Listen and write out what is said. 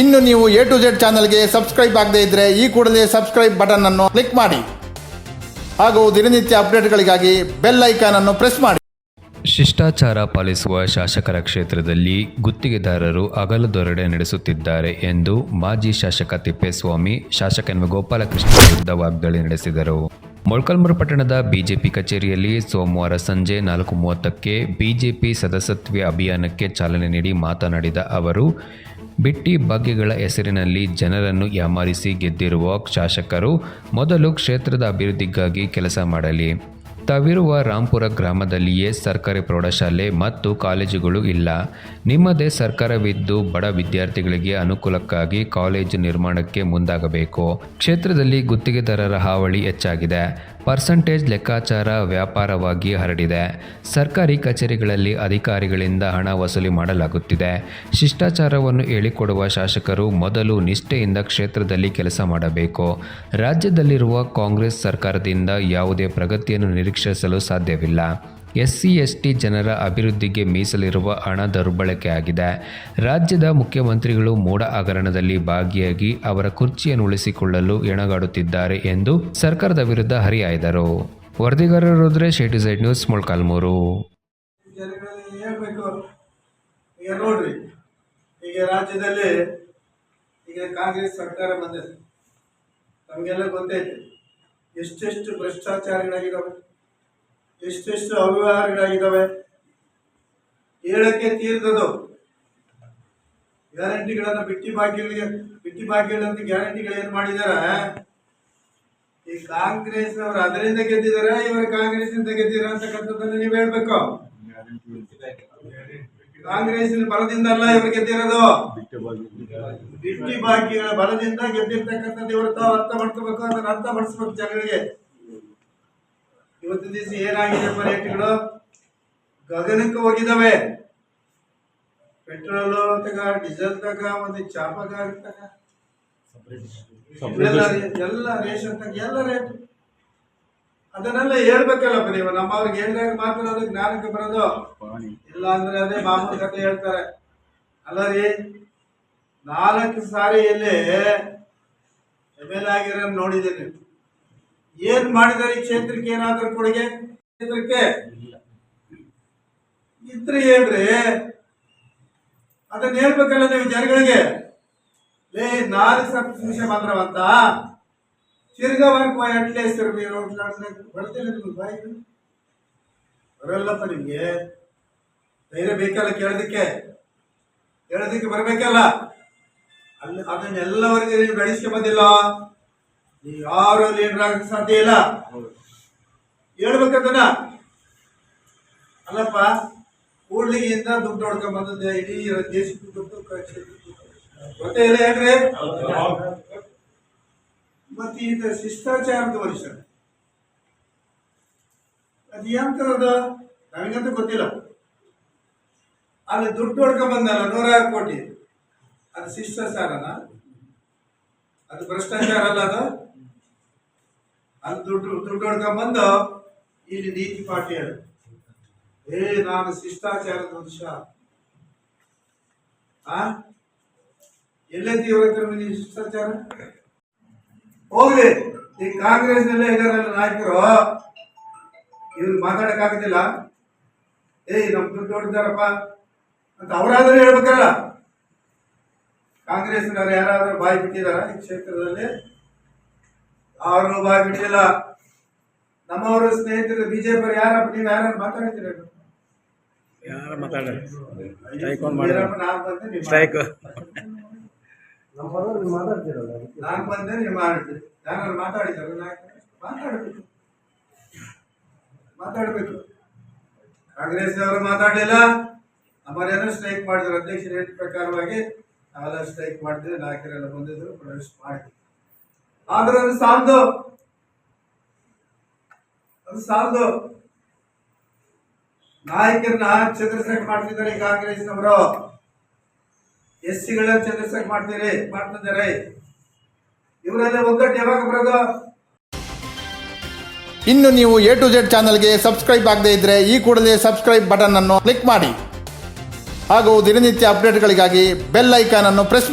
ಇನ್ನು ನೀವು A to Z ಚಾನಲ್ಗೆ ಸಬ್ಸ್ಕ್ರೈಬ್ ಆಗದೇ ಇದ್ರೆ ಈ ಕೂಡಲೇ ಸಬ್ಸ್ಕ್ರೈಬ್ ಬಟನ್ ಅನ್ನು ಕ್ಲಿಕ್ ಮಾಡಿ. ಹಾಗೂ ದಿನನಿತ್ಯ ಅಪ್ಡೇಟ್ಗಳಿಗಾಗಿ ಬೆಲ್ ಐಕಾನ್ ಅನ್ನು ಪ್ರೆಸ್ ಮಾಡಿ. ಶಿಷ್ಟಾಚಾರ ಪಾಲಿಸುವ ಶಾಸಕರ ಕ್ಷೇತ್ರದಲ್ಲಿ ಗುತ್ತಿಗೆದಾರರು ಅಗಲದೊರಡೆ ನಡೆಸುತ್ತಿದ್ದಾರೆ ಎಂದು ಮಾಜಿ ಶಾಸಕ ತಿಪ್ಪೇಸ್ವಾಮಿ, ಶಾಸಕ ಎನ್ ಗೋಪಾಲಕೃಷ್ಣ ವಿರುದ್ಧ ವಾಗ್ದಾಳಿ ನಡೆಸಿದರು. ಮೊಳಕಾಲ್ಮೂರು ಪಟ್ಟಣದ ಬಿಜೆಪಿ ಕಚೇರಿಯಲ್ಲಿ ಸೋಮವಾರ ಸಂಜೆ ನಾಲ್ಕು ಮೂವತ್ತಕ್ಕೆ ಬಿಜೆಪಿ ಸದಸ್ಯತ್ವ ಅಭಿಯಾನಕ್ಕೆ ಚಾಲನೆ ನೀಡಿ ಮಾತನಾಡಿದ ಅವರು ಬಿಟ್ಟಿ ಭಾಗ್ಯಗಳ ಹೆಸರಿನಲ್ಲಿ ಜನರನ್ನು ಯಾಮಾರಿಸಿ ಗೆದ್ದಿರುವ ಶಾಸಕರು ಮೊದಲು ಕ್ಷೇತ್ರದ ಅಭಿವೃದ್ಧಿಗಾಗಿ ಕೆಲಸ ಮಾಡಲಿ. ತಾವಿರುವ ರಾಂಪುರ ಗ್ರಾಮದಲ್ಲಿಯೇ ಸರ್ಕಾರಿ ಪ್ರೌಢಶಾಲೆ ಮತ್ತು ಕಾಲೇಜುಗಳು ಇಲ್ಲ. ನಿಮ್ಮದೇ ಸರ್ಕಾರವಿದ್ದು ಬಡ ವಿದ್ಯಾರ್ಥಿಗಳಿಗೆ ಅನುಕೂಲಕ್ಕಾಗಿ ಕಾಲೇಜು ನಿರ್ಮಾಣಕ್ಕೆ ಮುಂದಾಗಬೇಕು. ಕ್ಷೇತ್ರದಲ್ಲಿ ಗುತ್ತಿಗೆದಾರರ ಹಾವಳಿ ಹೆಚ್ಚಾಗಿದೆ. ಪರ್ಸಂಟೇಜ್ ಲೆಕ್ಕಾಚಾರ ವ್ಯಾಪಾರವಾಗಿ ಹರಡಿದೆ. ಸರ್ಕಾರಿ ಕಚೇರಿಗಳಲ್ಲಿ ಅಧಿಕಾರಿಗಳಿಂದ ಹಣ ವಸೂಲಿ ಮಾಡಲಾಗುತ್ತಿದೆ. ಶಿಷ್ಟಾಚಾರವನ್ನು ಹೇಳಿಕೊಡುವ ಶಾಸಕರು ಮೊದಲು ನಿಷ್ಠೆಯಿಂದ ಕ್ಷೇತ್ರದಲ್ಲಿ ಕೆಲಸ ಮಾಡಬೇಕು. ರಾಜ್ಯದಲ್ಲಿರುವ ಕಾಂಗ್ರೆಸ್ ಸರ್ಕಾರದಿಂದ ಯಾವುದೇ ಪ್ರಗತಿಯನ್ನು ನಿರೀಕ್ಷಿಸಲು ಸಾಧ್ಯವಿಲ್ಲ. ಎಸ್ಸಿ ಎಸ್ಟಿ ಜನರ ಅಭಿವೃದ್ಧಿಗೆ ಮೀಸಲಿರುವ ಹಣ ದುರ್ಬಳಕೆ ಆಗಿದೆ. ರಾಜ್ಯದ ಮುಖ್ಯಮಂತ್ರಿಗಳು ಮೋಡ ಹಗರಣದಲ್ಲಿ ಭಾಗಿಯಾಗಿ ಅವರ ಕುರ್ಚಿಯನ್ನು ಉಳಿಸಿಕೊಳ್ಳಲು ಎಣಗಾಡುತ್ತಿದ್ದಾರೆ ಎಂದು ಸರ್ಕಾರದ ವಿರುದ್ಧ ಹರಿಹಾಯ್ದರು. Rudresh side to Z news, Molakalmuru. ಎಷ್ಟೆಷ್ಟು ಭ್ರಷ್ಟಾಚಾರಗಳಾಗಿದ್ದಾವೆ. ಎಷ್ಟೆಷ್ಟು ಅವ್ಯವಹಾರಗಳಾಗಿದ್ದಾವೆ? ಹೇಳಕ್ಕೆ ತೀರ್ದದು. ಗ್ಯಾರಂಟಿಗಳನ್ನು ಬಿಟ್ಟಿ ಬಾಕಿಗಳಿಗೆ ಬಿಟ್ಟಿ ಬಾಕಿಗಳಂತ ಗ್ಯಾರಂಟಿಗಳು ಏನು ಮಾಡಿದ್ದಾರೆ ಈ ಕಾಂಗ್ರೆಸ್ ಅವರು ಅದರಿಂದ ಗೆದ್ದಿದ್ದಾರೆ ಇವರು ಕಾಂಗ್ರೆಸ್ ಇಂದ ಗೆದ್ದಿರ ಅಂತಕ್ಕಂಥದ್ದನ್ನು ನೀವು ಹೇಳ್ಬೇಕು. ಕಾಂಗ್ರೆಸ್ ಬಲದಿಂದ ಅಲ್ಲ ಇವರು ಗೆದ್ದಿರೋದು. ಬಿಟ್ಟಿ ಬಾಕಿಗಳ ಬಲದಿಂದ ಗೆದ್ದಿರ್ತಕ್ಕಂಥದ್ದು ಇವರು ತಾವು ಅರ್ಥ ಮಾಡ್ಕೋಬೇಕು ಅಂತ ಅರ್ಥ ಮಾಡಿಸ್ಬೇಕು ಜನಗಳಿಗೆ. ಇವತ್ತಿನ ದಿವಸ ಏನಾಗಿದೆಪ್ಪ ರೇಟ್ಗಳು ಗಗನಕ್ಕೆ ಹೋಗಿದ್ದಾವೆ. ಪೆಟ್ರೋಲು ತಗ ಡೀಸೆಲ್ ತಗ ಒಂದು ಚಾಪಕ ತಗ. ಎಲ್ಲ ಎಲ್ಲ ರೇಷನ್ ತಗ ಎಲ್ಲ ರೇಟ್. ಅದನ್ನೆಲ್ಲ ಹೇಳ್ಬೇಕಲ್ಲಪ್ಪ ನೀವು ನಮ್ಮವ್ರಿಗೆ ಹೇಳಿದಾಗ ಮಾತ್ರ ಅದು ಜ್ಞಾನಕ್ಕೆ ಬರೋದು. ಇಲ್ಲ ಅಂದ್ರೆ ಅದೇ ಮಾಮೂಲಿ ಕತೆ ಹೇಳ್ತಾರೆ. ಅಲ್ಲ ರೀ ನಾಲ್ಕು ಸಾರಿ ಇಲ್ಲಿ ಎಂ ಎಲ್ ಆಗಿರೋ ನೋಡಿದ್ದೀನಿ. ಏನ್ ಮಾಡಿದಾರೆ ಈ ಕ್ಷೇತ್ರಕ್ಕೆ ಏನಾದ್ರೂ ಕೊಡುಗೆ? ಕ್ಷೇತ್ರಕ್ಕೆ? ಇದ್ರೆ ಹೇಳ್ರಿ. ಅದನ್ನ ಹೇಳ್ಬೇಕಲ್ಲ ನೀವು ಜನಗಳಿಗೆ. ಲೇ ನಾಲ್ಕು ಸಪ್ತ ನಿಮಿಷ ಮಾತ್ರವಂತ ತಿರ್ಗಾ ವರ್ಕ್ ಅಟ್ಲೇ ಸಿರ್ಬಿ ರೋಡ್ ಬರ್ತಿಲ್ಲ ನಿಮ್ಗೆ ಬಾಯಿ ಬರಲ್ಲಪ್ಪ ನಿಮ್ಗೆ. ಧೈರ್ಯ ಬೇಕಲ್ಲ ಕೇಳೋದಕ್ಕೆ? ಕೇಳೋದಕ್ಕೆ ಬರ್ಬೇಕಲ್ಲ? ಅಲ್ಲಿ. ಅದನ್ನೆಲ್ಲವರೆಗೂ ನೀವು ಬೆಳೆಸ್ಕೊಂಡ್ ಬಂದಿಲ್ಲ. ನೀವು ಯಾರು ಲೀಡರ್ ಆಗಕ್ಕೆ ಸಾಧ್ಯ ಇಲ್ಲ? ಹೇಳ್ಬೇಕದನ್ನ ಅಲ್ಲಪ್ಪ, ಕೂಡ್ಲಿಗೆಯಿಂದ ದುಡ್ಡು ಹೊಡ್ಕೊಂಡ್ ಬಂದದ್ದು ಇಡೀ ದೇಶಕ್ಕೆ ದುಡ್ಡು. ಗೊತ್ತೇ ಇಲ್ಲ ಹೇಳ್ರಿ ಮತ್ತೆ ಇದು ಶಿಷ್ಟಾಚಾರದ ವರ್ಷ ಅದು ಎಂತರದ ನನಗಂತೂ ಗೊತ್ತಿಲ್ಲ. ಅಲ್ಲಿ ದುಡ್ಡು ಹೊಡ್ಕೊಂಡ್ ಬಂದಲ್ಲ, ನೂರಾರು ಕೋಟಿ. ಅದು ಶಿಷ್ಟಾಚಾರನ? ಅದು ಭ್ರಷ್ಟಾಚಾರ ಅಲ್ಲ ಅದು? ಅಲ್ಲಿ ದುಡ್ಡು ದುಡ್ಡು ಹೊಡ್ಕೊಂಡ್ಬಂದು ಇಲ್ಲಿ ನೀತಿ ಪಾಠ ಹೇಳು. ಏ, ನಾನು ಶಿಷ್ಟಾಚಾರದ ಮನುಷ್ಯ. ಆ? ಎಲ್ಲೈತಿ ಇವ್ರ ನೀನು ಶಿಷ್ಟಾಚಾರ? ಹೋಗ್ಲಿ. ಈ ಕಾಂಗ್ರೆಸ್ ಹೇಗಾರ ನಾಯಕರು. ಇವ್ರು ಮಾತಾಡಕ್ ಆಗುದಿಲ್ಲ ಏಯ್ ನಮ್ ದುಡ್ಡು ಹೊಡಿದಾರಪ್ಪ ಅಂತ ಅವರಾದ್ರೂ ಹೇಳ್ಬೇಕಲ್ಲ. ಕಾಂಗ್ರೆಸ್ನವ್ರು ಯಾರಾದ್ರೂ ಬಾಯಿ ಬಿಟ್ಟಿದಾರ ಈ ಕ್ಷೇತ್ರದಲ್ಲಿ? ಅವ್ರು ಬಾಯಿ ಬಿಟ್ಟಿಲ್ಲ ನಮ್ಮವರು ಸ್ನೇಹಿತರು ಬಿಜೆಪಿ ಯಾರ ನೀವು ಯಾರು ಮಾತಾಡ್ತೀರ ಯಾರು ಮಾತಾಡ್ರಿ ಸ್ಟ್ರೈಕ್ ಮಾಡಿದ್ರು. ಬಂದೆ ನೀವು ಮಾತಾಡ್ತೀರಲ್ಲ ನಾನು ಬಂದೆ ನೀವು ಮಾಡ್ತೀರಿ ಯಾರು ಮಾತಾಡಿದಾರೆ ಮಾತಾಡಬೇಕು. ಮಾತಾಡಬೇಕು. ಕಾಂಗ್ರೆಸ್ ಅವರು ಮಾತಾಡಲಿಲ್ಲ. ನಮ್ಮನೇನೋ ಸ್ಟ್ರೈಕ್ ಮಾಡಿದ್ರು. ಅಧ್ಯಕ್ಷರ ಹೇಳಿದ ಪ್ರಕಾರವಾಗಿ ನಾವೆಲ್ಲ ಸ್ಟ್ರೈಕ್ ಮಾಡಿದ್ರೆ ನಾಯಕರೆಲ್ಲ ಬಂದಿದ್ರು ಪ್ರೊಟೆಸ್ಟ್ ಮಾಡಿದ್ವಿ. ಆದ್ರೆ ಅದು ಸಾಲದು. ಅದು ಸಾಲದು. ನಾಯಕರನ್ನ ಚಂದ್ರಶೇಖರ್ ಮಾಡ್ತಿದ್ದಾರೆ ಕಾಂಗ್ರೆಸ್ ಕಾಂಗ್ರೆಸ್ನವರು. ಎಸ್ ಸಿಗಳ ಚಂದ್ರಶೇಖರ್ ಮಾಡ್ತೀರಿ ಮಾಡ್ತಿದ್ದಾರೆ. ಇವರೆಲ್ಲ ಒಗ್ಗಟ್ಟು ಯಾವಾಗ ಬರೋದು? ಇನ್ನು ನೀವು ಎ ಟು ಜೆಡ್ ಚಾನಲ್ಗೆ ಸಬ್ಸ್ಕ್ರೈಬ್ ಆಗದೇ ಇದ್ರೆ ಈ ಕೂಡಲೇ ಸಬ್ಸ್ಕ್ರೈಬ್ ಬಟನ್ ಅನ್ನು ಕ್ಲಿಕ್ ಮಾಡಿ. ಹಾಗೂ ದಿನನಿತ್ಯ ಅಪ್ಡೇಟ್ಗಳಿಗಾಗಿ ಬೆಲ್ ಐಕಾನ್ ಅನ್ನು ಪ್ರೆಸ್ ಮಾಡಿ.